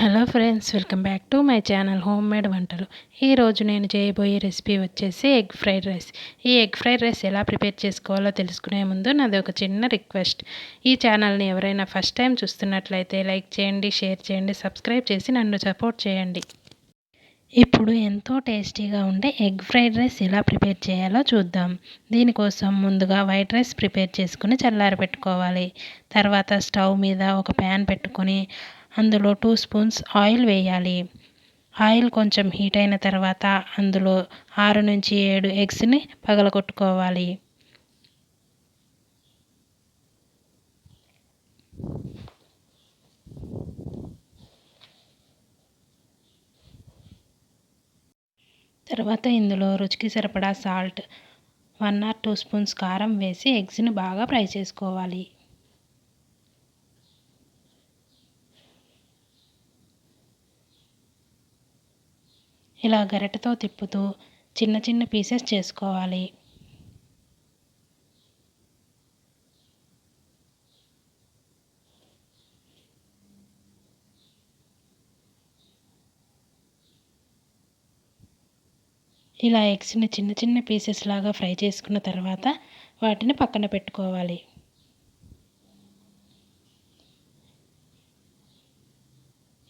Hello friends welcome back to my channel home made వంటలు. ఈరోజు నేను చేయబోయే రెసిపీ వచ్చేసి ఎగ్ ఫ్రైడ్ రైస్. ఈ ఎగ్ ఫ్రైడ్ రైస్ ఎలా ప్రిపేర్ చేసుకోవాలో తెలుసుకునే ముందు నాది ఒక చిన్న రిక్వెస్ట్. ఈ ఛానల్ని ఎవరైనా ఫస్ట్ టైం చూస్తున్నట్లయితే లైక్ చేయండి షేర్ చేయండి సబ్స్క్రైబ్ చేసి నన్ను సపోర్ట్ చేయండి. ఇప్పుడు ఎంతో టేస్టీగా ఉండే ఎగ్ ఫ్రైడ్ రైస్ ఎలా ప్రిపేర్ చేయాలో చూద్దాం. దీనికోసం ముందుగా వైట్ రైస్ ప్రిపేర్ చేసుకుని చల్లారబెట్టుకోవాలి తర్వాత స్టవ్ మీద ఒక ప్యాన్ పెట్టుకొని అందులో టూ స్పూన్స్ ఆయిల్ వేయాలి. ఆయిల్ కొంచెం హీట్ అయిన తర్వాత అందులో ఆరు నుంచి ఏడు ఎగ్స్ని పగలగొట్టుకోవాలి. తర్వాత ఇందులో రుచికి సరిపడా salt one or two spoons కారం వేసి ఎగ్స్ని బాగా ఫ్రై చేసుకోవాలి. ఇలా గరిటతో తిప్పుతూ చిన్న చిన్న పీసెస్ చేసుకోవాలి. ఇలా ఎగ్స్ని చిన్న చిన్న పీసెస్ లాగా ఫ్రై చేసుకున్న తర్వాత వాటిని పక్కన పెట్టుకోవాలి.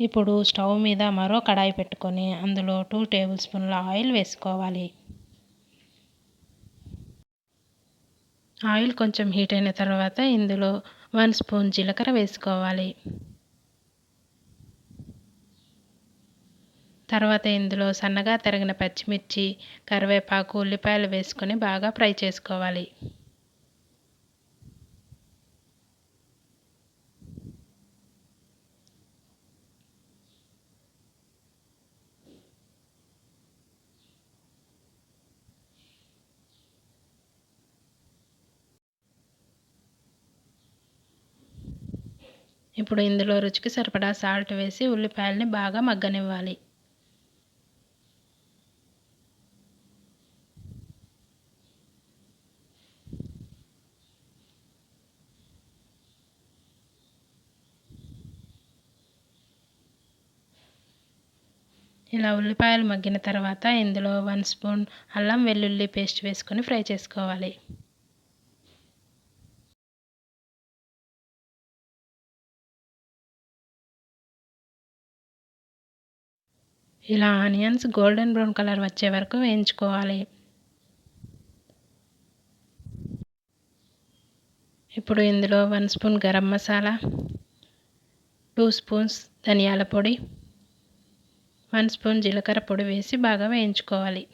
ఇప్పుడు స్టవ్ మీద మరో కడాయి పెట్టుకొని అందులో టూ టేబుల్ స్పూన్ల ఆయిల్ వేసుకోవాలి. ఆయిల్ కొంచెం హీట్ అయిన తర్వాత ఇందులో వన్ స్పూన్ జీలకర్ర వేసుకోవాలి. తర్వాత ఇందులో సన్నగా తరిగిన పచ్చిమిర్చి కరివేపాకు ఉల్లిపాయలు వేసుకొని బాగా ఫ్రై చేసుకోవాలి. ఇప్పుడు ఇందులో రుచికి సరిపడా సాల్ట్ వేసి ఉల్లిపాయల్ని బాగా మగ్గనివ్వాలి. ఇలా ఉల్లిపాయలు మగ్గిన తర్వాత ఇందులో వన్ స్పూన్ అల్లం వెల్లుల్లి పేస్ట్ వేసుకొని ఫ్రై చేసుకోవాలి. ఇలా ఆనియన్స్ గోల్డెన్ బ్రౌన్ కలర్ వచ్చే వరకు వేయించుకోవాలి. ఇప్పుడు ఇందులో one spoon garam masala two spoons ధనియాల పొడి వన్ స్పూన్ జీలకర్ర పొడి వేసి బాగా వేయించుకోవాలి.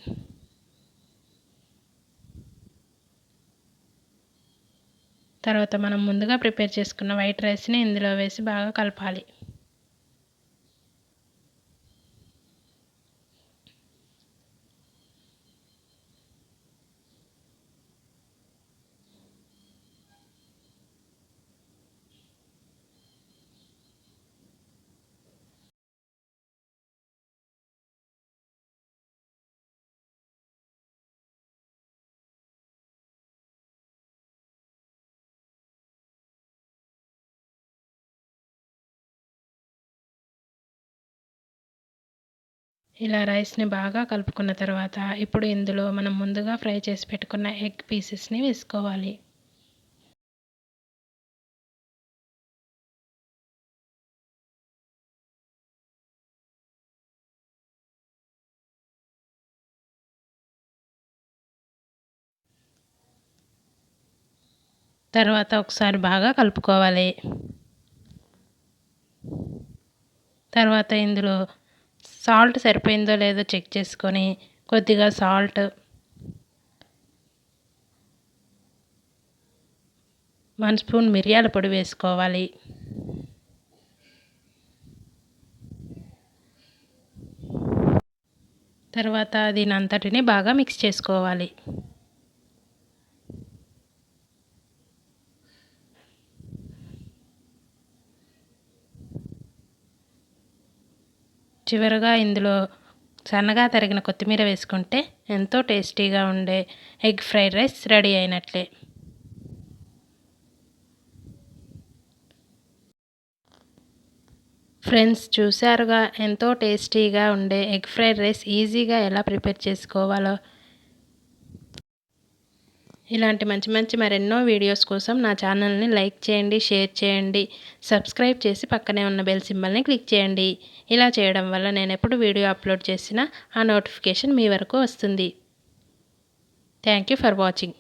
తర్వాత మనం ముందుగా ప్రిపేర్ చేసుకున్న వైట్ రైస్ని ఇందులో వేసి బాగా కలపాలి. ఇలా రైస్ని బాగా కలుపుకున్న తర్వాత ఇప్పుడు ఇందులో మనం ముందుగా ఫ్రై చేసి పెట్టుకున్న ఎగ్ పీసెస్ని వేసుకోవాలి. తర్వాత ఒకసారి బాగా కలుపుకోవాలి. తర్వాత ఇందులో సాల్ట్ సరిపోయిందో లేదో చెక్ చేసుకొని కొద్దిగా సాల్ట్. వన్ స్పూన్ మిరియాల పొడి వేసుకోవాలి. తర్వాత దీని అంతటిని బాగా మిక్స్ చేసుకోవాలి. చివరగా ఇందులో సన్నగా తరిగిన కొత్తిమీర వేసుకుంటే ఎంతో టేస్టీగా ఉండే ఎగ్ ఫ్రైడ్ రైస్ రెడీ అయినట్లే. ఫ్రెండ్స్ చూశారుగా? ఎంతో టేస్టీగా ఉండే ఎగ్ ఫ్రైడ్ రైస్ ఈజీగా ఎలా ప్రిపేర్ చేసుకోవాలో? ఇలాంటి మంచి మంచి మరెన్నో వీడియోస్ కోసం నా ఛానల్ని లైక్ చేయండి షేర్ చేయండి సబ్స్క్రైబ్ చేసి పక్కనే ఉన్న బెల్ సింబల్ని క్లిక్ చేయండి. ఇలా చేయడం వల్ల నేను ఎప్పుడు వీడియో అప్లోడ్ చేసినా ఆ నోటిఫికేషన్ మీ వరకు వస్తుంది. Thank you for watching.